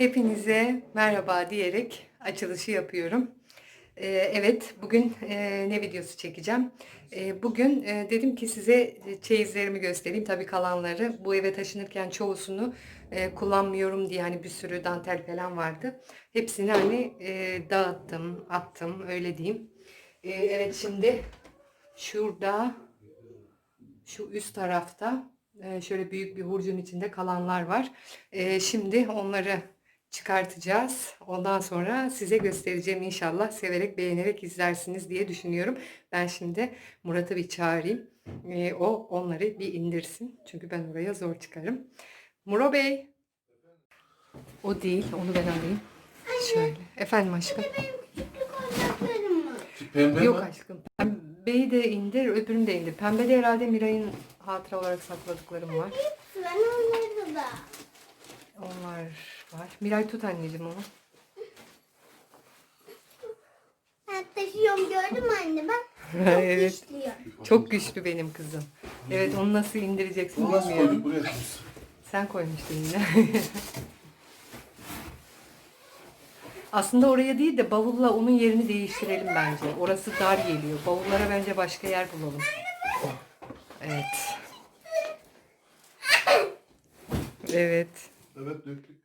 Hepinize merhaba diyerek açılışı yapıyorum. Ee, evet, bugün e, ne videosu çekeceğim? Ee, bugün e, dedim ki size çeyizlerimi göstereyim. Tabii kalanları bu eve taşınırken çoğusunu e, kullanmıyorum diye hani bir sürü dantel falan vardı. Hepsini hani e, dağıttım, attım öyle diyeyim. E, evet şimdi şurada şu üst tarafta e, şöyle büyük bir hurcun içinde kalanlar var. E, şimdi onları çıkartacağız. Ondan sonra size göstereceğim inşallah. Severek, beğenerek izlersiniz diye düşünüyorum. Ben şimdi Murat'ı bir çağırayım. E, o onları bir indirsin. Çünkü ben oraya zor çıkarım. Muro Bey. O değil. Onu ben alayım. Şöyle. Efendim aşkım. Pembe Yok mi? aşkım. Pembeyi de indir, öbürünü de indir. Pembede herhalde Miray'ın hatıra olarak sakladıklarım var. Ben onları da. Onlar var. Miray tut anneciğim onu. Ben taşıyorum gördün mü anne bak. Çok evet. güçlüyor. Çok güçlü benim kızım. Evet onu nasıl indireceksin Bu nasıl bilmiyorum. koyduk buraya. Sen koymuştun yine. Aslında oraya değil de bavulla onun yerini değiştirelim bence. Orası dar geliyor. Bavullara bence başka yer bulalım. Evet. Evet. Evet döktük.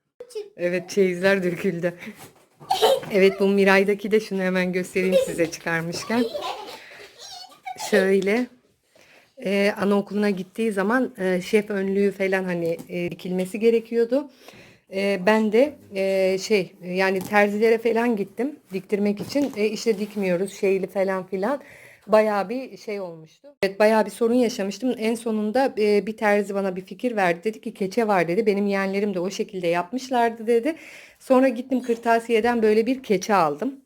Evet çeyizler döküldü. Evet bu Miray'daki de şunu hemen göstereyim size çıkarmışken. Şöyle e, anaokuluna gittiği zaman e, şef önlüğü falan hani e, dikilmesi gerekiyordu. E, ben de e, şey yani terzilere falan gittim diktirmek için. E, işte dikmiyoruz şeyli falan filan. Bayağı bir şey olmuştu. Evet bayağı bir sorun yaşamıştım. En sonunda e, bir terzi bana bir fikir verdi. Dedi ki keçe var dedi. Benim yeğenlerim de o şekilde yapmışlardı dedi. Sonra gittim kırtasiyeden böyle bir keçe aldım.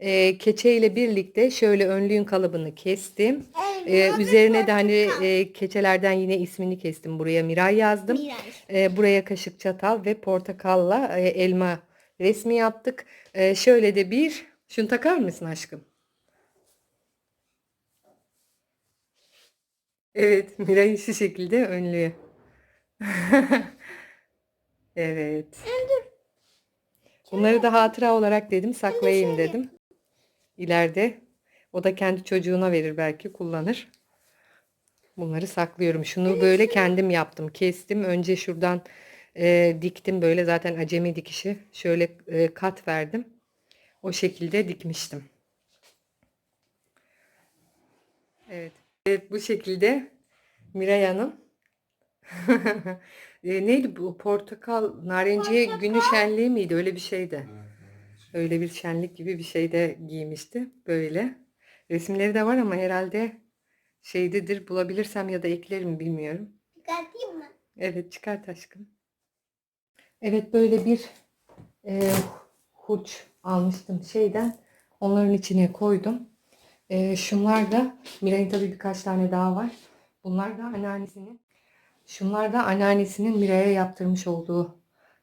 E, keçe ile birlikte şöyle önlüğün kalıbını kestim. E, üzerine de hani e, keçelerden yine ismini kestim. Buraya Miray yazdım. E, buraya kaşık çatal ve portakalla e, elma resmi yaptık. E, şöyle de bir şunu takar mısın aşkım? Evet, Miray'ın şu şekilde önlüğü. evet. Bunları da hatıra olarak dedim saklayayım dedim. İleride o da kendi çocuğuna verir belki kullanır. Bunları saklıyorum. Şunu böyle kendim yaptım. Kestim. Önce şuradan e, diktim böyle zaten acemi dikişi. Şöyle e, kat verdim. O şekilde dikmiştim. Evet. Evet bu şekilde Miray Hanım. E, neydi bu? Portakal, narenciye günü şenliği miydi? Öyle bir şeydi. Öyle bir şenlik gibi bir şey de giymişti. Böyle. Resimleri de var ama herhalde şeydedir. Bulabilirsem ya da eklerim bilmiyorum. Çıkartayım mı? Evet çıkart aşkım. Evet böyle bir e, hurç almıştım şeyden. Onların içine koydum. E, şunlar da Miray'ın tabii birkaç tane daha var. Bunlar da anneannesinin. Şunlar da anneannesinin Miray'a yaptırmış olduğu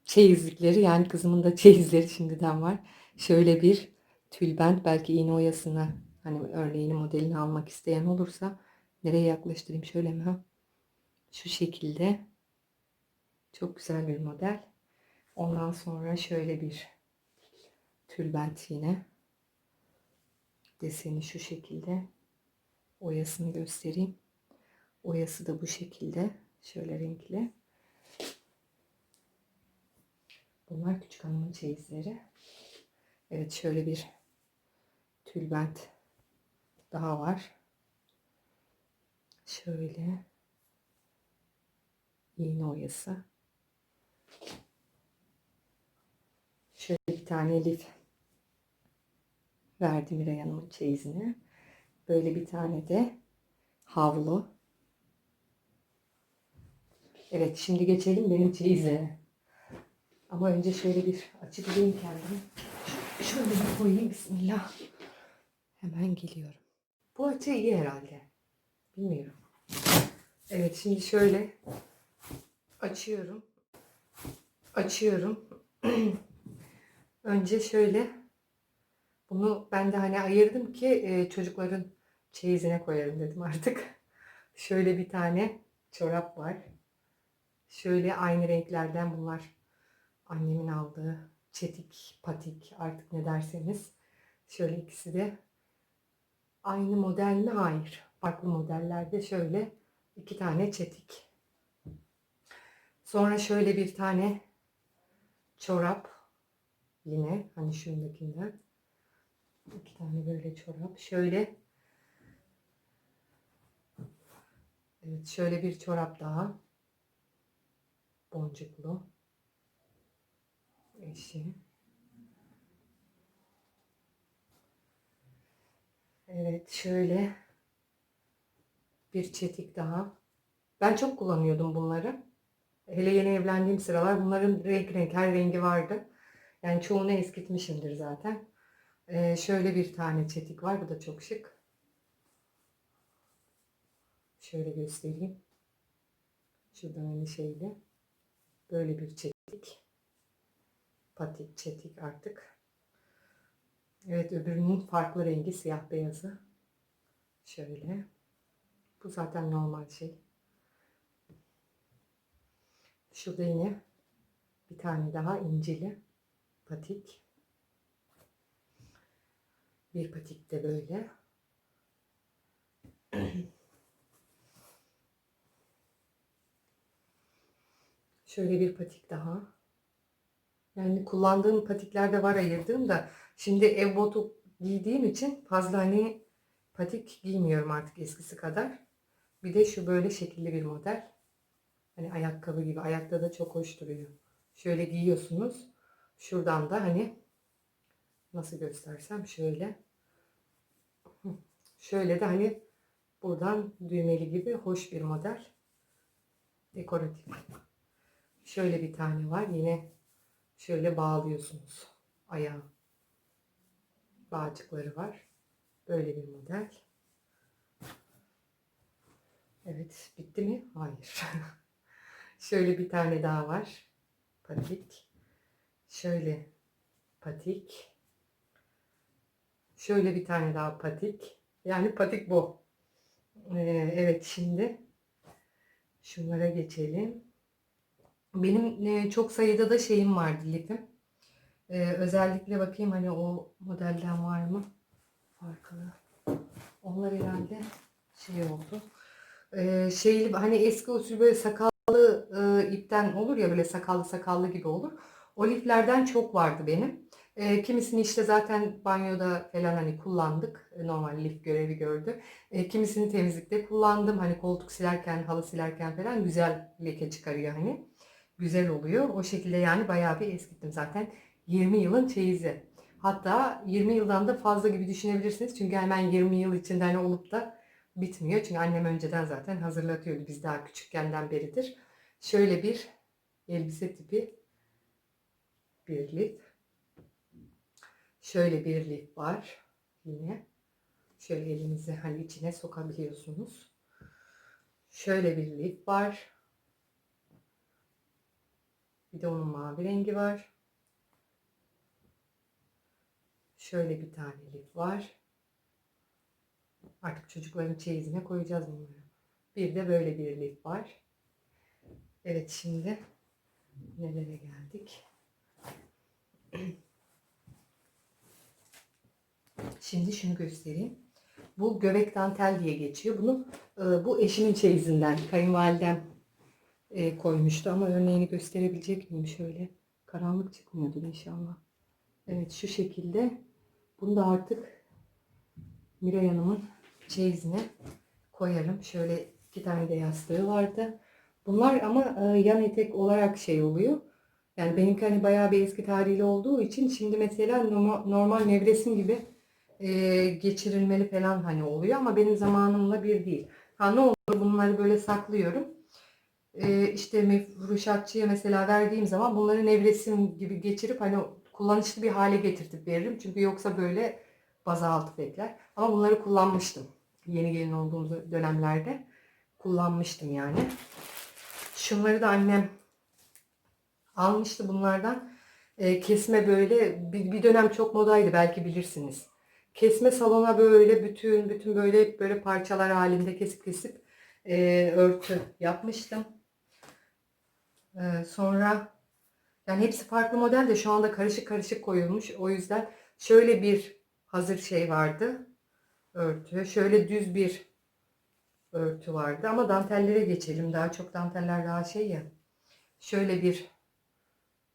çeyizlikleri. Yani kızımın da çeyizleri şimdiden var. Şöyle bir tülbent belki iğne oyasına hani örneğini modelini almak isteyen olursa nereye yaklaştırayım şöyle mi? Şu şekilde. Çok güzel bir model. Ondan sonra şöyle bir tülbent yine. Deseni şu şekilde. Oyasını göstereyim. Oyası da bu şekilde. Şöyle renkli. Bunlar küçük hanımın çeyizleri. Evet şöyle bir tülbent daha var. Şöyle iğne oyası. Şöyle bir tane lif verdim Miray Hanım'ın çeyizine. Böyle bir tane de havlu. Evet şimdi geçelim benim çeyize. Ama önce şöyle bir açıklayayım kendimi. Şöyle bir koyayım bismillah. Hemen geliyorum. Bu açı iyi herhalde. Bilmiyorum. Evet şimdi şöyle açıyorum. Açıyorum. Önce şöyle bunu ben de hani ayırdım ki e, çocukların çeyizine koyarım dedim artık. Şöyle bir tane çorap var. Şöyle aynı renklerden bunlar Annemin aldığı çetik, patik artık ne derseniz. Şöyle ikisi de aynı model mi? Hayır. Farklı modellerde şöyle iki tane çetik. Sonra şöyle bir tane çorap. Yine hani şundakinden. İki tane böyle çorap. Şöyle Evet, şöyle bir çorap daha. Boncuklu. Eşi. Evet, şöyle bir çetik daha. Ben çok kullanıyordum bunları. Hele yeni evlendiğim sıralar bunların renk renk her rengi vardı. Yani çoğunu eskitmişimdir zaten. Ee, şöyle bir tane çetik var. Bu da çok şık. Şöyle göstereyim. Şuradan aynı şeyle. Böyle bir çetik. Patik, çetik artık. Evet öbürünün farklı rengi siyah beyazı. Şöyle. Bu zaten normal şey. Şurada yine bir tane daha incili patik. Bir patik de böyle. Şöyle bir patik daha. Yani kullandığım patikler de var ayırdığım da şimdi ev botu giydiğim için fazla hani patik giymiyorum artık eskisi kadar. Bir de şu böyle şekilli bir model. Hani ayakkabı gibi. Ayakta da çok hoş duruyor. Şöyle giyiyorsunuz. Şuradan da hani nasıl göstersem şöyle. Şöyle de hani buradan düğmeli gibi hoş bir model. Dekoratif. Şöyle bir tane var. Yine şöyle bağlıyorsunuz ayağa. Bağcıkları var. Böyle bir model. Evet, bitti mi? Hayır. şöyle bir tane daha var. Patik. Şöyle patik. Şöyle bir tane daha patik. Yani patik bu. Ee, evet şimdi şunlara geçelim. Benim e, çok sayıda da şeyim vardı lifim. Ee, özellikle bakayım hani o modelden var mı? Farklı. Onlar herhalde şey oldu. Ee, şeyli hani eski usul böyle sakallı e, ipten olur ya böyle sakallı sakallı gibi olur. O liflerden çok vardı benim. E, kimisini işte zaten banyoda falan hani kullandık. E, normal lif görevi gördü. E, kimisini temizlikte kullandım. Hani koltuk silerken, halı silerken falan güzel leke çıkarıyor hani. Güzel oluyor. O şekilde yani bayağı bir eskittim zaten. 20 yılın çeyizi. Hatta 20 yıldan da fazla gibi düşünebilirsiniz. Çünkü hemen 20 yıl içinde hani olup da bitmiyor. Çünkü annem önceden zaten hazırlatıyordu. Biz daha küçükkenden beridir. Şöyle bir elbise tipi bir lif. Şöyle bir lif var. Yine şöyle elinizi hani içine sokabiliyorsunuz. Şöyle bir lif var. Bir de onun mavi rengi var. Şöyle bir tane lif var. Artık çocukların çeyizine koyacağız bunları. Bir de böyle bir lif var. Evet şimdi nelere geldik? Şimdi şunu göstereyim. Bu göbek dantel diye geçiyor. Bunu e, bu eşimin çeyizinden kayınvalidem e, koymuştu ama örneğini gösterebilecek miyim şöyle? Karanlık çıkmıyordur inşallah. Evet şu şekilde. Bunu da artık Miray Hanım'ın çeyizine koyarım. Şöyle iki tane de yastığı vardı. Bunlar ama e, yan etek olarak şey oluyor. Yani benimki hani bayağı bir eski tarihli olduğu için şimdi mesela normal, nevresim gibi e, geçirilmeli falan hani oluyor ama benim zamanımla bir değil. Ha ne olur bunları böyle saklıyorum. E, işte mefruşatçıya mesela verdiğim zaman bunları nevresim gibi geçirip hani kullanışlı bir hale getirtip veririm. Çünkü yoksa böyle bazaltı bekler. Ama bunları kullanmıştım. Yeni gelin olduğum dönemlerde kullanmıştım yani. Şunları da annem almıştı bunlardan. E, kesme böyle bir, bir dönem çok modaydı belki bilirsiniz. Kesme salona böyle bütün bütün böyle böyle parçalar halinde kesip kesip e, örtü yapmıştım. E, sonra Yani hepsi farklı model de şu anda karışık karışık koyulmuş. O yüzden şöyle bir hazır şey vardı. Örtü. Şöyle düz bir örtü vardı. Ama dantellere geçelim. Daha çok danteller daha şey ya. Şöyle bir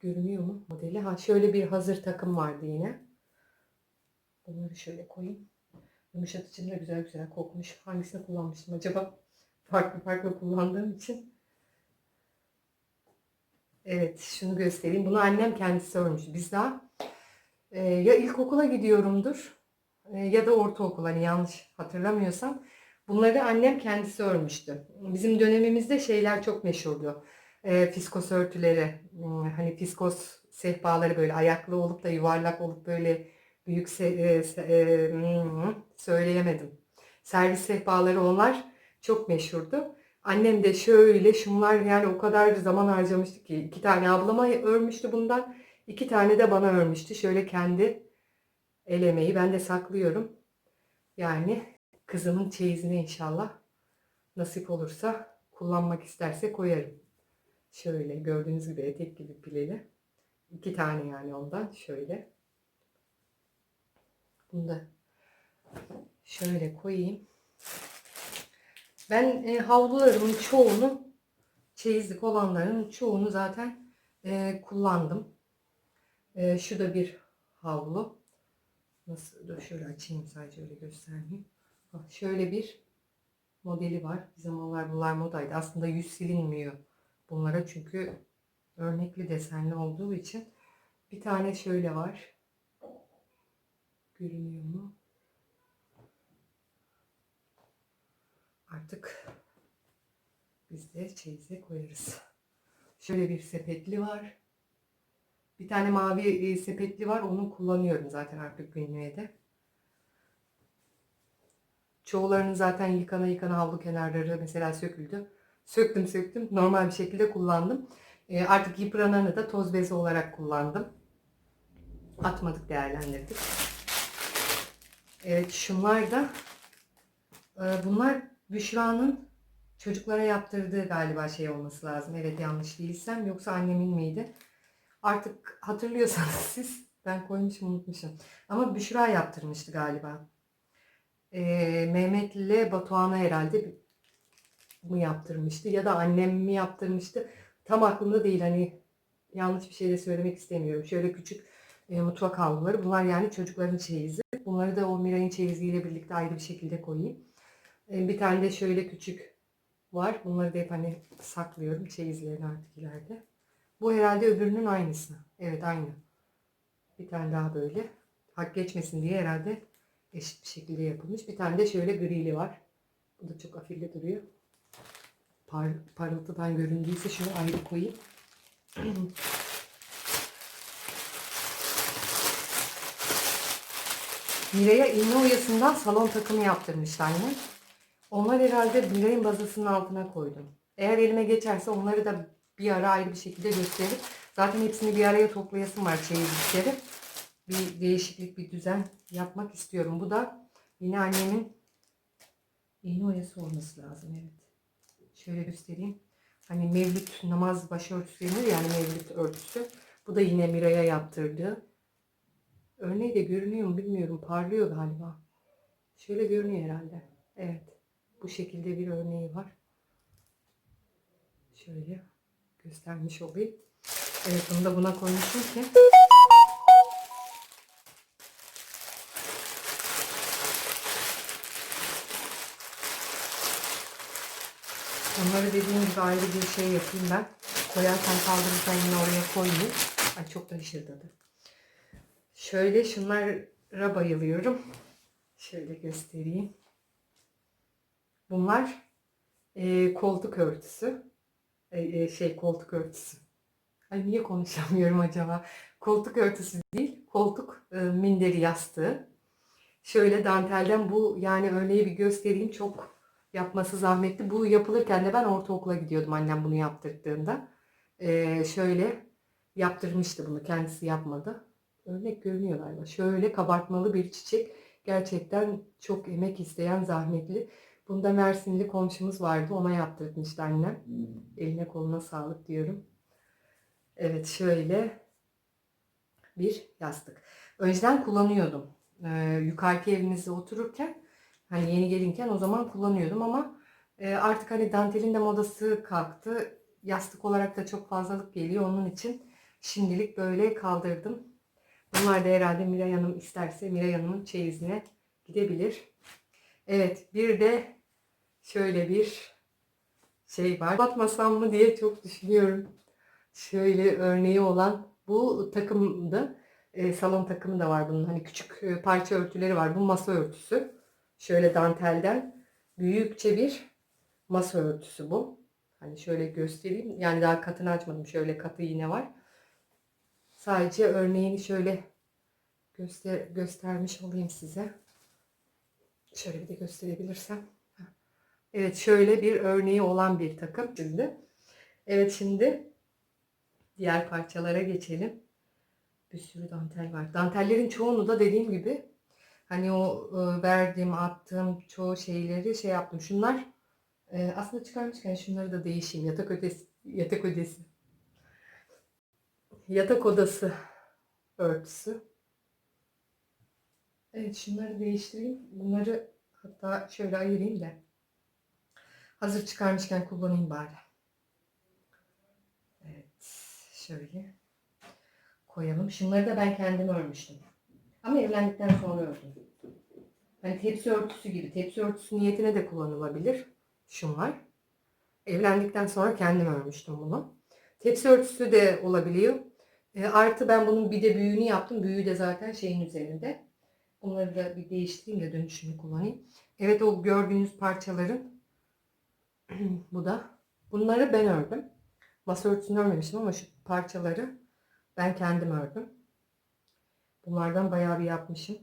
görünüyor mu modeli? Ha şöyle bir hazır takım vardı yine. Bunları şöyle koyayım. Yumuşatıcım da güzel güzel kokmuş. Hangisini kullanmıştım acaba? Farklı farklı kullandığım için. Evet şunu göstereyim. Bunu annem kendisi örmüş. Biz daha e, ya ilkokula gidiyorumdur e, ya da ortaokul hani yanlış hatırlamıyorsam. Bunları annem kendisi örmüştü. Bizim dönemimizde şeyler çok meşhurdu. E, fiskos örtüleri, hmm, hani fiskos sehpaları böyle ayaklı olup da yuvarlak olup böyle büyük se- e, e, hmm, söyleyemedim. Servis sehpaları onlar çok meşhurdu. Annem de şöyle şunlar yani o kadar zaman harcamıştı ki iki tane ablama örmüştü bundan. iki tane de bana örmüştü. Şöyle kendi el emeği ben de saklıyorum. Yani kızımın çeyizine inşallah nasip olursa kullanmak isterse koyarım. Şöyle gördüğünüz gibi etek gibi pileli. İki tane yani ondan şöyle. Bunu da şöyle koyayım. Ben e, havlularımın çoğunu çeyizlik olanların çoğunu zaten e, kullandım. E, şu da bir havlu. Nasıl? Dur şöyle açayım sadece öyle göstermeyeyim. Bak, şöyle bir modeli var. Bir zamanlar bunlar modaydı. Aslında yüz silinmiyor bunlara çünkü örnekli desenli olduğu için. Bir tane şöyle var. Görünüyor mu? Artık biz de çeyize koyarız. Şöyle bir sepetli var. Bir tane mavi e, sepetli var. Onu kullanıyorum zaten artık günlüğe de. Çoğularının zaten yıkana yıkana havlu kenarları mesela söküldü. Söktüm söktüm. Normal bir şekilde kullandım. E, artık yıprananı da toz bezi olarak kullandım. Atmadık değerlendirdik. Evet şunlar da e, bunlar Büşra'nın çocuklara yaptırdığı galiba şey olması lazım. Evet yanlış değilsem yoksa annemin miydi? Artık hatırlıyorsanız siz ben koymuşum unutmuşum. Ama Büşra yaptırmıştı galiba. Ee, Mehmet ile Batuhan'a herhalde mı yaptırmıştı ya da annem mi yaptırmıştı. Tam aklımda değil hani yanlış bir şey de söylemek istemiyorum. Şöyle küçük e, mutfak havluları. Bunlar yani çocukların çeyizi. Bunları da o Miray'ın çeyiziyle birlikte ayrı bir şekilde koyayım. E, bir tane de şöyle küçük var. Bunları da hep hani saklıyorum çeyizlerini artık ileride. Bu herhalde öbürünün aynısı. Evet aynı. Bir tane daha böyle. Hak geçmesin diye herhalde eşit bir şekilde yapılmış. Bir tane de şöyle grili var. Bu da çok afilli duruyor. Par parıltıdan göründüyse şunu ayrı koyayım. Miray'a iğne oyasından salon takımı yaptırmıştı annem. Onlar herhalde Miray'ın bazasının altına koydum. Eğer elime geçerse onları da bir ara ayrı bir şekilde gösterip zaten hepsini bir araya toplayasım var çeyizlikleri. Bir değişiklik, bir düzen yapmak istiyorum. Bu da yine annemin iğne oyası olması lazım. Evet. Şöyle göstereyim. Hani mevlüt namaz başörtüsü denir yani mevlüt örtüsü. Bu da yine Miray'a yaptırdığı. Örneği de görünüyor mu bilmiyorum. Parlıyor galiba. Şöyle görünüyor herhalde. Evet. Bu şekilde bir örneği var. Şöyle göstermiş olayım. Evet bunu da buna koymuşum ki. Onları dediğim gibi ayrı bir şey yapayım ben. Koyarken kaldırırken yine oraya koyayım. Ay çok da hışırdadı. Şöyle şunlara bayılıyorum. Şöyle göstereyim. Bunlar e, koltuk örtüsü. E, e, şey koltuk örtüsü. Ay niye konuşamıyorum acaba? Koltuk örtüsü değil, koltuk e, minderi yastığı. Şöyle dantelden bu yani örneği bir göstereyim. Çok yapması zahmetli. Bu yapılırken de ben ortaokula gidiyordum annem bunu yaptırdığında. E, şöyle yaptırmıştı bunu. Kendisi yapmadı. Örnek görünüyor galiba. Şöyle kabartmalı bir çiçek. Gerçekten çok emek isteyen zahmetli. Bunda Mersinli komşumuz vardı. Ona yaptırmıştı annem. Eline koluna sağlık diyorum. Evet şöyle bir yastık. Önceden kullanıyordum. Ee, yukarıki evimizde otururken hani yeni gelinken o zaman kullanıyordum ama e, artık hani dantelin de modası kalktı. Yastık olarak da çok fazlalık geliyor. Onun için şimdilik böyle kaldırdım. Bunlar da herhalde Miray Hanım isterse Miray Hanım'ın çeyizine gidebilir. Evet bir de şöyle bir şey var. Batmasam mı diye çok düşünüyorum. Şöyle örneği olan bu takımdı. E, salon takımı da var bunun. Hani küçük e, parça örtüleri var. Bu masa örtüsü. Şöyle dantelden büyükçe bir masa örtüsü bu. Hani şöyle göstereyim. Yani daha katını açmadım. Şöyle katı yine var. Sadece örneğini şöyle göster göstermiş olayım size. Şöyle bir de gösterebilirsem. Evet şöyle bir örneği olan bir takım şimdi. Evet şimdi diğer parçalara geçelim. Bir sürü dantel var. Dantellerin çoğunu da dediğim gibi hani o e, verdiğim attığım çoğu şeyleri şey yaptım. Şunlar e, aslında çıkarmışken şunları da değişeyim. Yatak ödesi, yatak ödesi. Yatak odası örtüsü. Evet şunları değiştireyim. Bunları hatta şöyle ayırayım da. Hazır çıkarmışken kullanayım bari. Evet şöyle koyalım. Şunları da ben kendim örmüştüm. Ama evlendikten sonra ördüm. Hani tepsi örtüsü gibi. Tepsi örtüsü niyetine de kullanılabilir. Şunlar. Evlendikten sonra kendim örmüştüm bunu. Tepsi örtüsü de olabiliyor. E, artı ben bunun bir de büyüğünü yaptım. Büyüğü de zaten şeyin üzerinde. Bunları da bir değiştireyim de dönüşümü kullanayım. Evet o gördüğünüz parçaların bu da. Bunları ben ördüm. Masa örtüsünü örmemiştim ama şu parçaları ben kendim ördüm. Bunlardan bayağı bir yapmışım.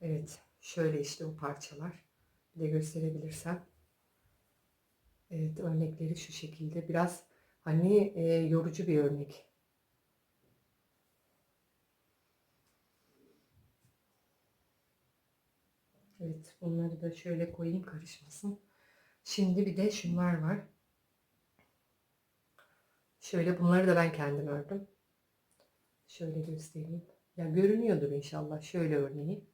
Evet. Şöyle işte bu parçalar. Bir de gösterebilirsem. Evet örnekleri şu şekilde. Biraz hani e, yorucu bir örnek. Evet bunları da şöyle koyayım karışmasın. Şimdi bir de şunlar var. Şöyle bunları da ben kendim ördüm. Şöyle göstereyim. Ya görünüyordur inşallah. Şöyle örneği.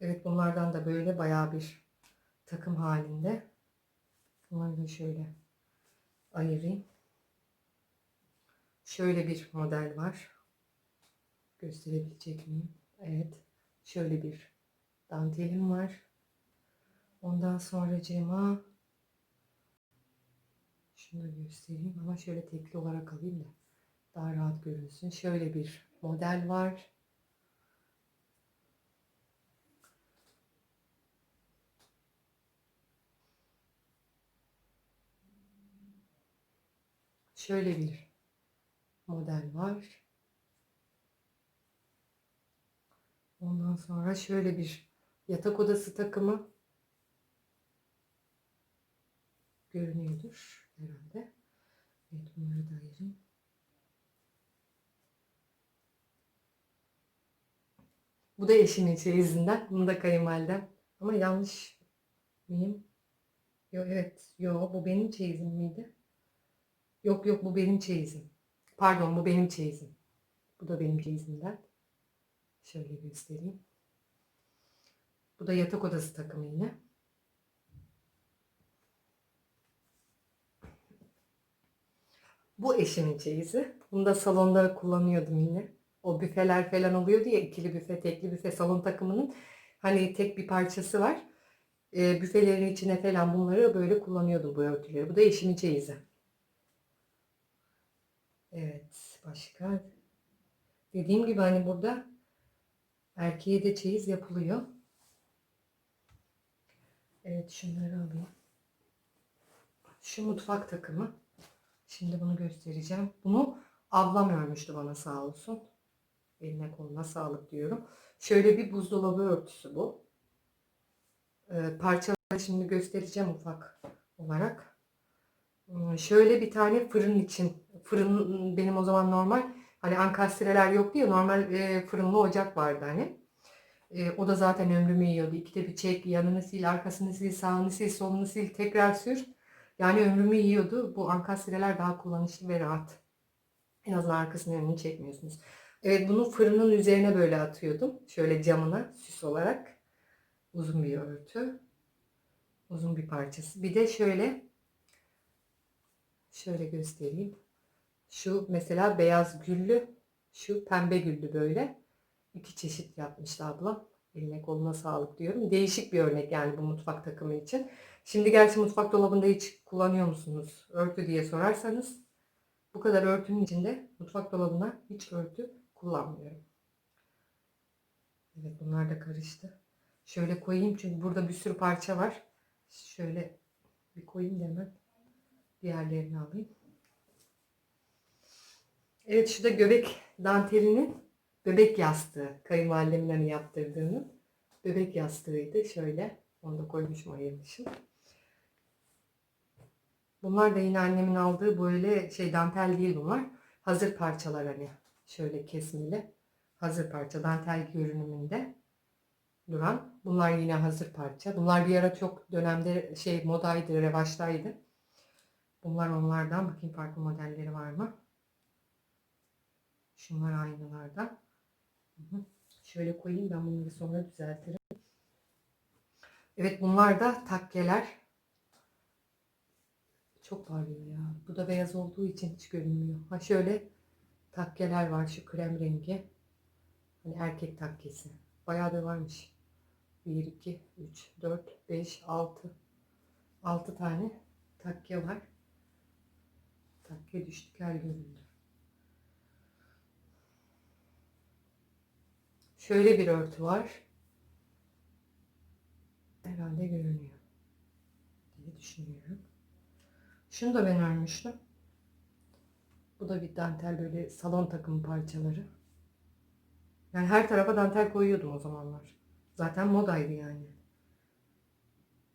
Evet bunlardan da böyle bayağı bir takım halinde. Bunları da şöyle ayırayım. Şöyle bir model var. Gösterebilecek miyim? Evet. Şöyle bir dantelim var. Ondan sonra cema şunu da göstereyim ama şöyle tekli olarak alayım da daha rahat görünsün. Şöyle bir model var. Şöyle bir model var. Ondan sonra şöyle bir yatak odası takımı görünüyordur herhalde. Evet bunları da ayırayım. Bu da eşimin çeyizinden. Bunu da kayınvalidem. Ama yanlış mıyım? Yok evet. Yok bu benim çeyizim miydi? Yok yok bu benim çeyizim. Pardon bu benim çeyizim. Bu da benim çeyizimden. Şöyle göstereyim. Bu da yatak odası takımı yine. Bu eşimin çeyizi. Bunu da salonda kullanıyordum yine. O büfeler falan oluyordu ya ikili büfe, tekli büfe salon takımının. Hani tek bir parçası var. E, büfelerin içine falan bunları böyle kullanıyordum bu örtüleri. Bu da eşimin çeyizi. Evet başka. Dediğim gibi hani burada erkeğe de çeyiz yapılıyor. Evet şunları alayım. Şu mutfak takımı. Şimdi bunu göstereceğim. Bunu ablam örmüştü bana sağ olsun. Eline koluna sağlık diyorum. Şöyle bir buzdolabı örtüsü bu. Ee, parçaları şimdi göstereceğim ufak olarak. Hmm, Şöyle bir tane fırın için. Fırın benim o zaman normal. Hani ankastreler yok diye normal e, fırınlı ocak vardı hani. E, o da zaten ömrümü yiyordu. İkide bir çek, yanını sil, arkasını sil, sağını sil, solunu sil, tekrar sür. Yani ömrümü yiyordu. Bu ankastreler daha kullanışlı ve rahat. En azından arkasını önünü çekmiyorsunuz. Evet bunu fırının üzerine böyle atıyordum. Şöyle camına süs olarak. Uzun bir örtü. Uzun bir parçası. Bir de şöyle şöyle göstereyim. Şu mesela beyaz güllü, şu pembe güllü böyle. İki çeşit yapmıştı ablam. Eline koluna sağlık diyorum. Değişik bir örnek yani bu mutfak takımı için. Şimdi gerçi mutfak dolabında hiç kullanıyor musunuz örtü diye sorarsanız bu kadar örtünün içinde mutfak dolabına hiç örtü kullanmıyorum. Evet bunlar da karıştı. Şöyle koyayım çünkü burada bir sürü parça var. Şöyle bir koyayım da hemen diğerlerini alayım. Evet şu da göbek dantelinin bebek yastığı. Kayınvalidemin hani yaptırdığını. Bebek yastığıydı. Şöyle. Onu da koymuşum ayırmışım. Bunlar da yine annemin aldığı böyle şey dantel değil bunlar. Hazır parçalar hani. Şöyle kesmeli. Hazır parça dantel görünümünde duran. Bunlar yine hazır parça. Bunlar bir ara çok dönemde şey modaydı, revaçtaydı. Bunlar onlardan. Bakayım farklı modelleri var mı? Şunlar hı. Şöyle koyayım ben bunları sonra düzeltirim. Evet bunlar da takkeler. Çok parlıyor ya. Bu da beyaz olduğu için hiç görünmüyor. Ha şöyle takkeler var şu krem rengi. Hani erkek takkesi. Bayağı da varmış. 1, 2, 3, 4, 5, 6. 6 tane takke var. Takke düştük her göründü. Şöyle bir örtü var. Herhalde görünüyor. diye düşünüyorum. Şunu da ben örmüştüm. Bu da bir dantel böyle salon takımı parçaları. Yani her tarafa dantel koyuyordum o zamanlar. Zaten modaydı yani.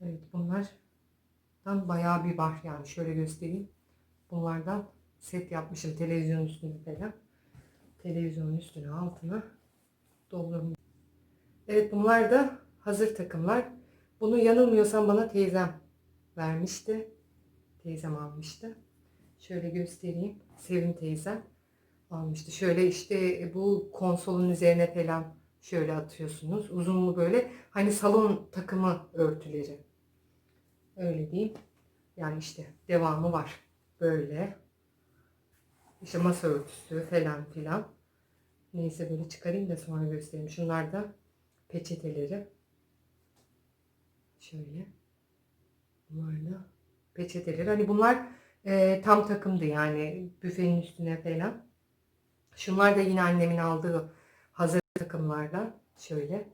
Evet bunlardan bayağı bir var yani şöyle göstereyim. Bunlardan set yapmışım televizyon üstüne falan. Televizyonun üstüne altına doldurmuş. Evet bunlar da hazır takımlar. Bunu yanılmıyorsam bana teyzem vermişti. Teyzem almıştı. Şöyle göstereyim. Sevim teyzem almıştı. Şöyle işte bu konsolun üzerine falan şöyle atıyorsunuz. Uzunlu böyle hani salon takımı örtüleri. Öyle diyeyim. Yani işte devamı var. Böyle. İşte masa örtüsü falan filan. Neyse böyle çıkarayım da sonra göstereyim. Şunlar da peçeteleri. Şöyle. Bunlar da peçeteleri. Hani bunlar e, tam takımdı yani büfenin üstüne falan. Şunlar da yine annemin aldığı hazır takımlardan. Şöyle.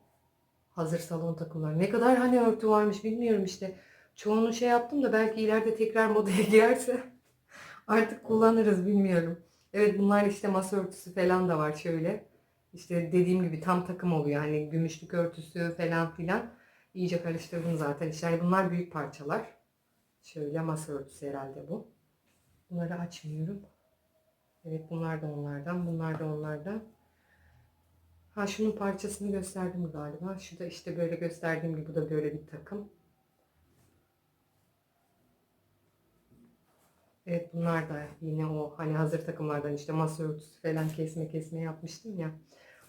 Hazır salon takımlar. Ne kadar hani örtü varmış bilmiyorum işte. Çoğunu şey yaptım da belki ileride tekrar modaya girerse artık kullanırız bilmiyorum. Evet bunlar işte masa örtüsü falan da var şöyle. İşte dediğim gibi tam takım oluyor. Hani gümüşlük örtüsü falan filan. İyice karıştırdım zaten. İşte hani bunlar büyük parçalar. Şöyle masa örtüsü herhalde bu. Bunları açmıyorum. Evet bunlar da onlardan. Bunlar da onlardan. Ha şunun parçasını gösterdim galiba. Şu da işte böyle gösterdiğim gibi bu da böyle bir takım. Evet bunlar da yine o hani hazır takımlardan işte masa örtüsü falan kesme kesme yapmıştım ya.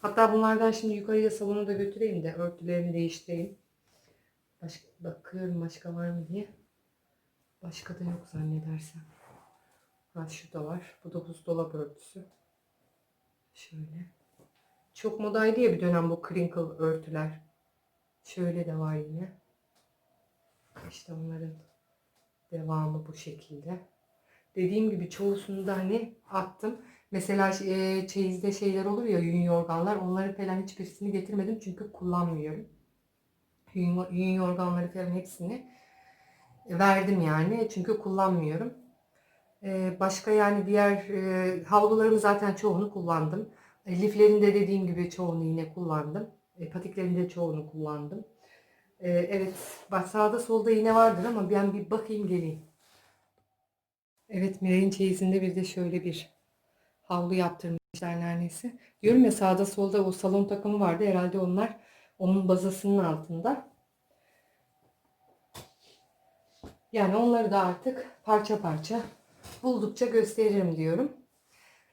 Hatta bunlardan şimdi yukarıya salona da götüreyim de örtülerini değiştireyim. Başka, bakıyorum başka var mı diye. Başka da yok zannedersem. Ha şu da var. Bu da buzdolabı örtüsü. Şöyle. Çok modaydı ya bir dönem bu crinkle örtüler. Şöyle de var yine. İşte onların devamı bu şekilde. Dediğim gibi çoğusunu da hani attım. Mesela e, çeyizde şeyler olur ya yün yorganlar. Onları falan hiçbirisini getirmedim çünkü kullanmıyorum. Yün, yün yorganları falan hepsini verdim yani. Çünkü kullanmıyorum. E, başka yani diğer e, havlularımı zaten çoğunu kullandım. E, liflerin de dediğim gibi çoğunu yine kullandım. E, patiklerin de çoğunu kullandım. E, evet sağda solda yine vardır ama ben bir bakayım geleyim. Evet Miray'ın çeyizinde bir de şöyle bir havlu yaptırmışlar neredeyse. Diyorum ya sağda solda o salon takımı vardı. Herhalde onlar onun bazasının altında. Yani onları da artık parça parça buldukça gösteririm diyorum.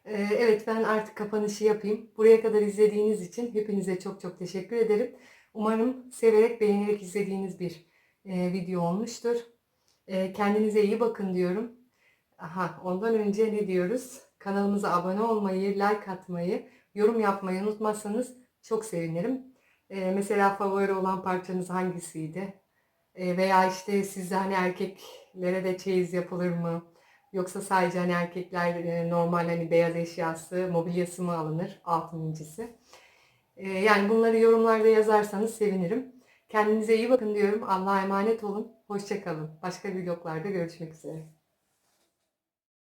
Ee, evet ben artık kapanışı yapayım. Buraya kadar izlediğiniz için hepinize çok çok teşekkür ederim. Umarım severek beğenerek izlediğiniz bir e, video olmuştur. E, kendinize iyi bakın diyorum. Aha, ondan önce ne diyoruz? Kanalımıza abone olmayı, like atmayı, yorum yapmayı unutmazsanız çok sevinirim. E, mesela favori olan parçanız hangisiydi? E, veya işte sizde hani erkeklere de çeyiz yapılır mı? Yoksa sadece hani erkekler e, normal hani beyaz eşyası, mobilyası mı alınır? Altın incisi. E, yani bunları yorumlarda yazarsanız sevinirim. Kendinize iyi bakın diyorum. Allah'a emanet olun. Hoşçakalın. Başka vloglarda görüşmek üzere.